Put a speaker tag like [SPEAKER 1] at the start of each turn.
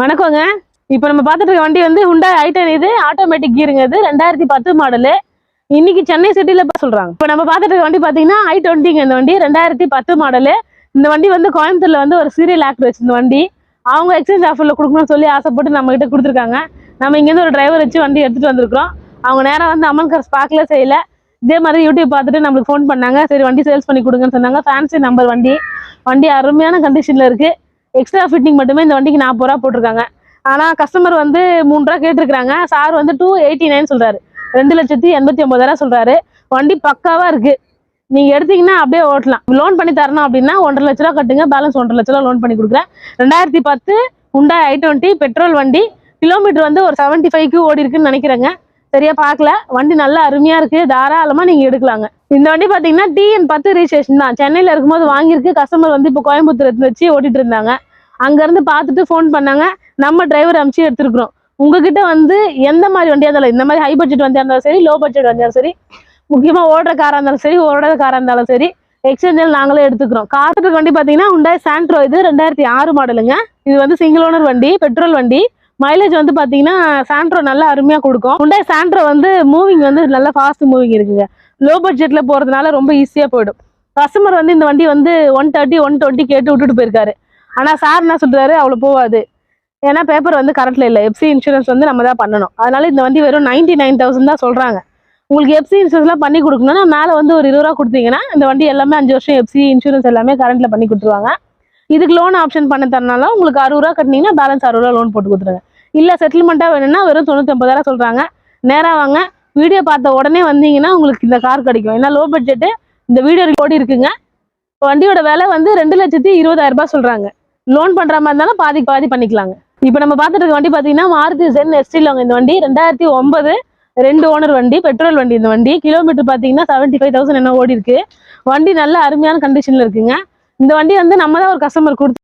[SPEAKER 1] வணக்கங்க. இப்போ நம்ம பார்த்துட்டு இருக்க வண்டி வந்து ஹுண்டா ஐட்டன் இது ஆட்டோமேட்டிக் கீருங்க இது ரெண்டாயிரத்தி பத்து மாடலு இன்னைக்கு சென்னை சிட்டில சொல்றாங்க. இப்போ நம்ம பார்த்துட்டு இருக்க வண்டி பார்த்தீங்கன்னா ஐ டுவெண்ட்டிங்க இந்த வண்டி ரெண்டாயிரத்தி பத்து மாடலு இந்த வண்டி வந்து கோயம்புத்தூர்ல வந்து ஒரு சீரியல் ஆக்டர் வச்சு இந்த வண்டி. அவங்க எக்ஸ்சேஞ்ச் ஆஃபர்ல கொடுக்கணும்னு சொல்லி ஆசைப்பட்டு நம்ம கிட்ட கொடுத்துருக்காங்க. நம்ம இங்கேருந்து ஒரு டிரைவர் வச்சு வண்டி எடுத்துட்டு வந்திருக்கிறோம். அவங்க நேரம் வந்து அம்மன் கார்ஸ் பார்க்கல செய்யல. இதே மாதிரி யூடியூப் பார்த்துட்டு நம்மளுக்கு ஃபோன் பண்ணாங்க. சரி வண்டி சேல்ஸ் பண்ணி கொடுங்கன்னு சொன்னாங்க. ஃபேன்சி நம்பர் வண்டி. வண்டி அருமையான கண்டிஷன்ல இருக்கு. எக்ஸ்ட்ரா ஃபிட்டிங் மட்டுமே இந்த வண்டிக்கு நாற்பது ரூபா போட்டிருக்காங்க. ஆனால் கஸ்டமர் வந்து மூணு ரூபா கேட்டிருக்காங்க சார் வந்து டூ எயிட்டி நைன் சொல்கிறாரு ரெண்டு லட்சத்தி எண்பத்தி ஒன்பதாயிரம் சொல்கிறாரு வண்டி பக்காவாக இருக்குது நீங்கள் எடுத்தீங்கன்னா அப்படியே ஓட்டலாம். லோன் பண்ணி தரணும் அப்படின்னா ஒன்றரை லட்ச ரூபா கட்டுங்க. பேலன்ஸ் ஒன்றரை லட்ச ரூபா லோன் பண்ணி கொடுக்குறேன். ரெண்டாயிரத்தி பத்து உண்டா ஐ டுவெண்ட்டி பெட்ரோல் வண்டி. கிலோமீட்டர் வந்து ஒரு செவன்ட்டி ஃபைவ்க்கு ஓடி இருக்குன்னு நினைக்கிறேங்க. சரியா பார்க்கல. வண்டி நல்லா அருமையாக இருக்குது தாராளமாக நீங்கள் எடுக்கலாங்க. இந்த வண்டி பார்த்தீங்கன்னா டிஎன் பத்து ரிஜிஸ்ட்ரேஷன் தான். சென்னையில் இருக்கும்போது வாங்கியிருக்கு. கஸ்டமர் வந்து இப்போ கோயம்புத்தூர் எடுத்து வச்சு ஓட்டிட்டு இருந்தாங்க. அங்கேருந்து பார்த்துட்டு ஃபோன் பண்ணாங்க. நம்ம டிரைவர் அனுப்பிச்சு எடுத்துருக்குறோம். உங்ககிட்ட வந்து எந்த மாதிரி வண்டியாக இருந்தாலும் இந்த மாதிரி ஹை பட்ஜெட் வண்டியாக இருந்தாலும் சரி லோ பட்ஜெட் வந்தாலும் சரி முக்கியமாக ஓடுற காராக இருந்தாலும் சரி ஓடுற காராக இருந்தாலும் சரி எக்ஸ்சேஞ்சில் நாங்களே எடுத்துக்கிறோம். காத்துக்கு வண்டி பார்த்தீங்கன்னா உண்டாய் சாண்ட்ரோ இது ரெண்டாயிரத்தி ஆறு மாடலுங்க இது வந்து சிங்கிள் ஓனர் வண்டி பெட்ரோல் வண்டி. மைலேஜ் வந்து பார்த்தீங்கன்னா சாண்ட்ரோ நல்லா அருமையாக கொடுக்கும். உண்டாய் சாண்ட்ரோ வந்து மூவிங் வந்து நல்லா ஃபாஸ்ட் மூவிங் இருக்குங்க. லோ பட்ஜெட்டில் போகிறதுனால ரொம்ப ஈஸியாக போயிடும். கஸ்டமர் வந்து இந்த வண்டி வந்து ஒன் தேர்ட்டி ஒன் டுவெண்ட்டி கேட்டு விட்டுட்டு போயிருக்காரு. ஆனால் சார் என்ன சொல்கிறாரு அவ்வளோ போகாது. ஏன்னா பேப்பர் வந்து கரண்ட்டில் இல்லை. எஃப்சி இன்சூரன்ஸ் வந்து நம்ம தான் பண்ணணும். அதனால இந்த வண்டி வெறும் நைன்டி நைன் தௌசண்ட் தான் சொல்கிறாங்க உங்களுக்கு எஃப்சி இன்சூரன்ஸ்லாம் பண்ணி கொடுக்கணும்னா மேலே வந்து ஒரு இருபது ரூபா கொடுத்தீங்கன்னா இந்த வண்டி எல்லாமே அஞ்சு வருஷம் எஃப்சி இன்சூரன்ஸ் எல்லாமே கரண்ட்டில் பண்ணி கொடுத்துருவாங்க. இதுக்கு லோன் ஆப்ஷன் பண்ண தரனால உங்களுக்கு அறுபது ரூபா கட்டினீங்கன்னா பேலன்ஸ் அறுபது ரூபா லோன் போட்டு கொடுத்துருங்க. இல்லை செட்டில்மெண்ட்டாக வேணும்னா வெறும் தொண்ணூத்தொம்பதாயிரம் சொல்கிறாங்க நேராக வாங்க. வீடியோ பார்த்த உடனே வந்தீங்கன்னா உங்களுக்கு இந்த கார் கிடைக்கும். ஏன்னா லோ பட்ஜெட்டு இந்த வீடியோ ஓடி இருக்குங்க. வண்டியோட விலை வந்து ரெண்டு லட்சத்தி இருபதாயிரம் ரூபாய் சொல்கிறாங்க லோன் பண்ணுற மாதிரி இருந்தாலும் பாதி பாதி பண்ணிக்கலாங்க. இப்போ நம்ம பார்த்துட்டு இருக்க வண்டி பார்த்தீங்கன்னா மாருதி ஜென் எஸ்டிலவங்க இந்த வண்டி. ரெண்டாயிரத்தி ஒன்பது ரெண்டு ஓனர் வண்டி பெட்ரோல் வண்டி இந்த வண்டி. கிலோமீட்டர் பார்த்தீங்கன்னா செவன்ட்டி ஃபைவ் தௌசண்ட் என்ன ஓடி இருக்கு வண்டி நல்ல அருமையான கண்டிஷனில் இருக்குங்க. இந்த வண்டி வந்து நம்ம தான் ஒரு கஸ்டமர் கொடுத்து